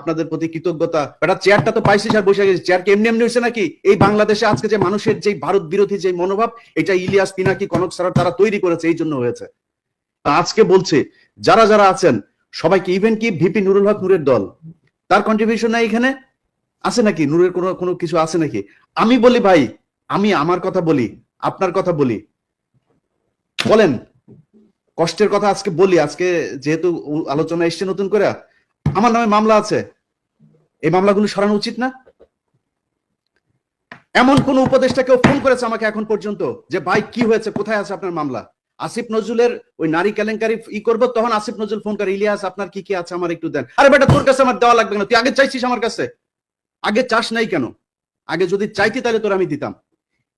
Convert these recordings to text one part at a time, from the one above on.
আপনাদের প্রতি কৃতজ্ঞতা। এটা চেয়ারটা তো পাইছি স্যার বসে গেছে চেয়ার এমনি এমনি হয়েছে নাকি? এই বাংলাদেশে আজকে যে মানুষের যে ভারত বিরোধী যে মনোভাব, এটা ইলিয়াস পিনাকি, কনক সারা তারা তৈরি করেছে, এই জন্য হয়েছে। আজকে বলছে, যারা যারা আছেন সবাইকে ইভেন কি ভিপি নুরুল হক নূরের দল? তার কন্ট্রিবিউশন নাই এখানে? আছে নাকি? নূরের কোনো কোনো কিছু আছে নাকি? আমি বলি ভাই, আমি আমার কথা বলি, আপনার কথা বলি। বলেন, কষ্টের কথা আজকে বলি। আজকে যেহেতু আলোচনা এসছে নতুন করে আমার নামে মামলা আছে। এই মামলাগুলো সরানো উচিত না। এমন কোন উপদেষ্টা কেউ ফোন করেছে আমাকে এখন পর্যন্ত যে, ভাই, কি হয়েছে? কোথায় আছে আপনার মামলা? আসিফ নজরুলের ওই নারী কেলেঙ্কারি ই করব, তখন আসিফ নজরুল ফোন করে, ইলিয়াস, আপনার কি কি আছে? আমার একটু দেন। আরে বেটা, তোর কাছে আমার দেওয়া লাগবে না। তুই আগে চাইছিস আমার কাছে? আগে চাস নাই কেন? আগে যদি চাইতি তাহলে তোর আমি দিতাম।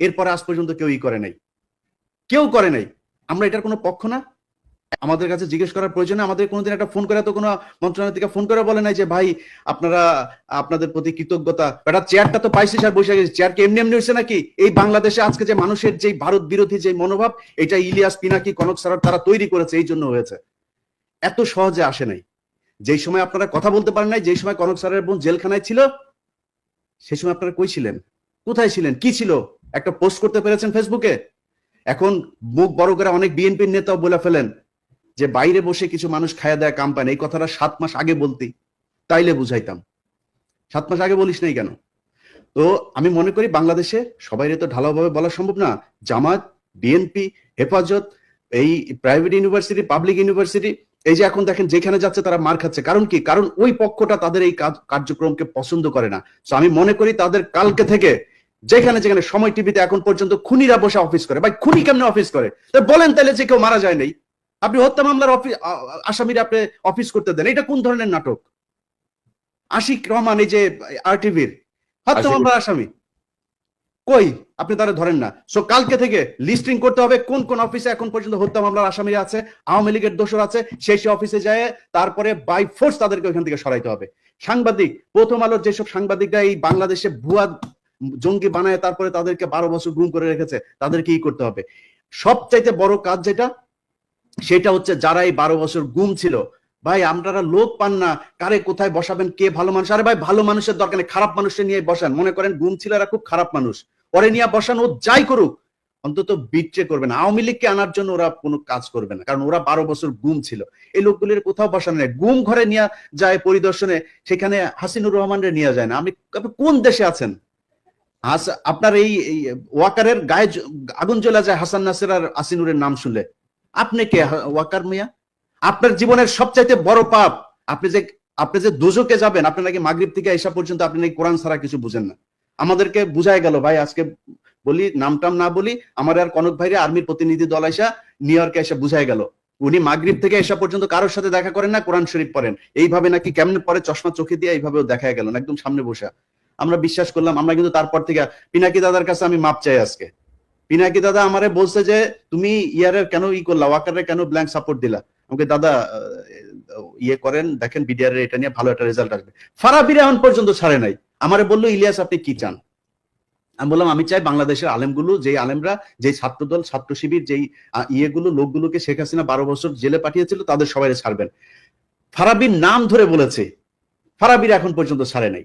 এরপরে আজ পর্যন্ত কেউ ই করে নাই। কেউ করে নাই। আমরা এটার কোনো পক্ষ না। আমাদের কাছে জিজ্ঞেস করার প্রয়োজন আমাদের কোনোদিন একটা ফোন করে তো কোনো মন্ত্রণালয় থেকে ফোন করে বলে নাই যে, ভাই, আপনারা, আপনাদের প্রতি কৃতজ্ঞতা। এটা চেয়ারটা তো পাইছি স্যার, বসে গেছে। চেয়ার কি এমনি এমনি হয়েছে নাকি? এই বাংলাদেশে আজকে যে মানুষের যে ভারত বিরোধী যে মনোভাব, এটা ইলিয়াস, পিনাকি, কনক সারার তারা তৈরি করেছে, এই জন্য হয়েছে। এত সহজে আসে নাই। যেই সময় আপনারা কথা বলতে পারেন নাই, যেই সময় কনক সারের বোন জেলখানায় ছিল, সেই সময় আপনারা কই ছিলেন? কোথায় ছিলেন? কি ছিল? একটা পোস্ট করতে পেরেছেন ফেসবুকে? এখন মুখ বড় করে অনেক বিএনপির নেতাও বলে ফেলেন যে বাইরে বসে কিছু মানুষ খায়া দেয় কাম্পানি এই কথাটা সাত মাস আগে বলতি, তাইলে বুঝাইতাম। সাত মাস আগে বলিস নাই কেন? তো আমি মনে করি বাংলাদেশে সবাই তো ঢালাওভাবে বলা সম্ভব না। জামাত বিএনপি, হেফাজত, এই প্রাইভেট ইউনিভার্সিটি পাবলিক ইউনিভার্সিটি এই যে এখন দেখেন যেখানে যাচ্ছে তারা মার খাচ্ছে। কারণ কি? কারণ ওই পক্ষটা তাদের এই কার্যক্রমকে পছন্দ করে না। তো আমি মনে করি তাদের কালকে থেকে যেখানে যেখানে সময় টিভিতে এখন পর্যন্ত খুনিরা বসে অফিস করে। ভাই, খুনি কেমনে অফিস করে? বলেন তাহলে যে কেউ মারা যায় নাই। আপনি হত্যা মামলার অফিস আসামিরা আপনি অফিস করতে দেন। এটা কোন ধরনের নাটক? আশিক রহমান এই যে আর টিভির হত্যা মামলার আসামি। কই? আপনি তারা ধরেন না। সো কালকে থেকে লিস্টিং করতে হবে কোন কোন অফিসে এখন পর্যন্ত হত্যা মামলার আসামিরা আছে আওয়ামী লীগের দোষর আছে সেই সেই অফিসে যায় তারপরে বাই ফোর্স তাদেরকে ওইখান থেকে সরাইতে হবে। সাংবাদিক প্রথম আলোর যেসব সাংবাদিকরা এই বাংলাদেশে ভুয়া জঙ্গি বানায় তারপরে তাদেরকে বারো বছর গুম করে রেখেছে তাদেরকে ই করতে হবে। সবচাইতে বড় কাজ যেটা সেটা হচ্ছে যারা এই বারো বছর গুম ছিল, ভাই, আপনারা লোক পান না, কারে কোথায় বসাবেন, কে ভালো মানুষ? আরে ভাই, ভালো মানুষের দরকার নেই, খারাপ মানুষের নিয়ে বসান। মনে করেন গুম ছিল এরা খুব খারাপ মানুষ। ওরে নিয়ে বসান, ও যাই করুক। অন্তত বিট্রে করবে না আওয়ামী লীগকে আনার জন্য ওরা কোনো কাজ করবে না, কারণ ওরা বারো বছর গুম ছিল। এই লোকগুলির কোথাও বসানো নেই। গুম ঘরে নিয়ে যায় পরিদর্শনে, সেখানে হাসিনুর রহমানরে নিয়ে যায় না। আমি আপনি কোন দেশে আছেন? আপনার এই এই ওয়াকারের গায়ে আগুন জ্বলা যায় হাসান নাসির আর আসিনুরের নাম শুনলে। আপনি কে ওয়াকার মিয়া? আপনার জীবনের সবচাইতে বড় পাপ, আপনি যে আপনি যে দুজকে যাবেন, আপনি নাকি মাগরিব থেকে এসা পর্যন্ত আপনি নাকি কোরআন ছাড়া কিছু বুঝেন না। আমাদেরকে বুঝাই গেল, ভাই, আজকে বলি নামটাম না বলি, আমার আর কনক ভাইরে আর্মির প্রতিনিধি দল আইসা নিউ ইয়র্কে এসে বুঝাই গেল। উনি মাগরিব থেকে এসা পর্যন্ত কারোর সাথে দেখা করেন না, কোরআন শরীফ পড়েন। এইভাবে নাকি কেমন পরে চশমা চোখে দিয়ে এইভাবেও দেখা গেল একদম সামনে বসা। আমরা বিশ্বাস করলাম, আমরা কিন্তু তারপর থেকে, পিনাকি দাদার কাছে আমি মাপ চাই আজকে। পিনাকি দাদা আমারে বলছে যে, তুমি ইয়ারের কেন ই করলা? ওয়াকারের কেন ব্ল্যাঙ্ক সাপোর্ট দিলা? আমাকে দাদা ইয়ে করেন, দেখেন বিডিআর এটা নিয়ে ভালো একটা রেজাল্ট আসবে। ফারাবির এখন পর্যন্ত ছাড়ে নাই। আমারে বলল, ইলিয়াস, আপনি কি চান? আমি বললাম, আমি চাই বাংলাদেশের আলেমগুলো, যেই আলেমরা, যেই ছাত্রদল, ছাত্র শিবির, যেই ইয়েগুলো, লোকগুলোকে শেখ হাসিনা বারো বছর জেলে পাঠিয়েছিল, তাদের সবাই ছাড়বেন। ফারাবির নাম ধরে বলেছে। ফারাবির এখন পর্যন্ত ছাড়ে নাই।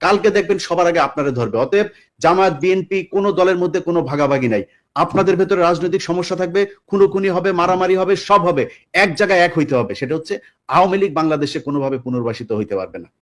কালকে দেখবেন সবার আগে আপনারা ধরবে। অতএব জামায়াত, বিএনপি কোন দলের মধ্যে কোনো ভাগাভাগি নাই। আপনাদের ভেতরে রাজনৈতিক সমস্যা থাকবে, খুনোখুনি হবে, মারামারি হবে, সব হবে। এক জায়গায় এক হইতে হবে। সেটা হচ্ছে আওয়ামী লীগ বাংলাদেশে কোনোভাবে পুনর্বাসিত হইতে পারবে না।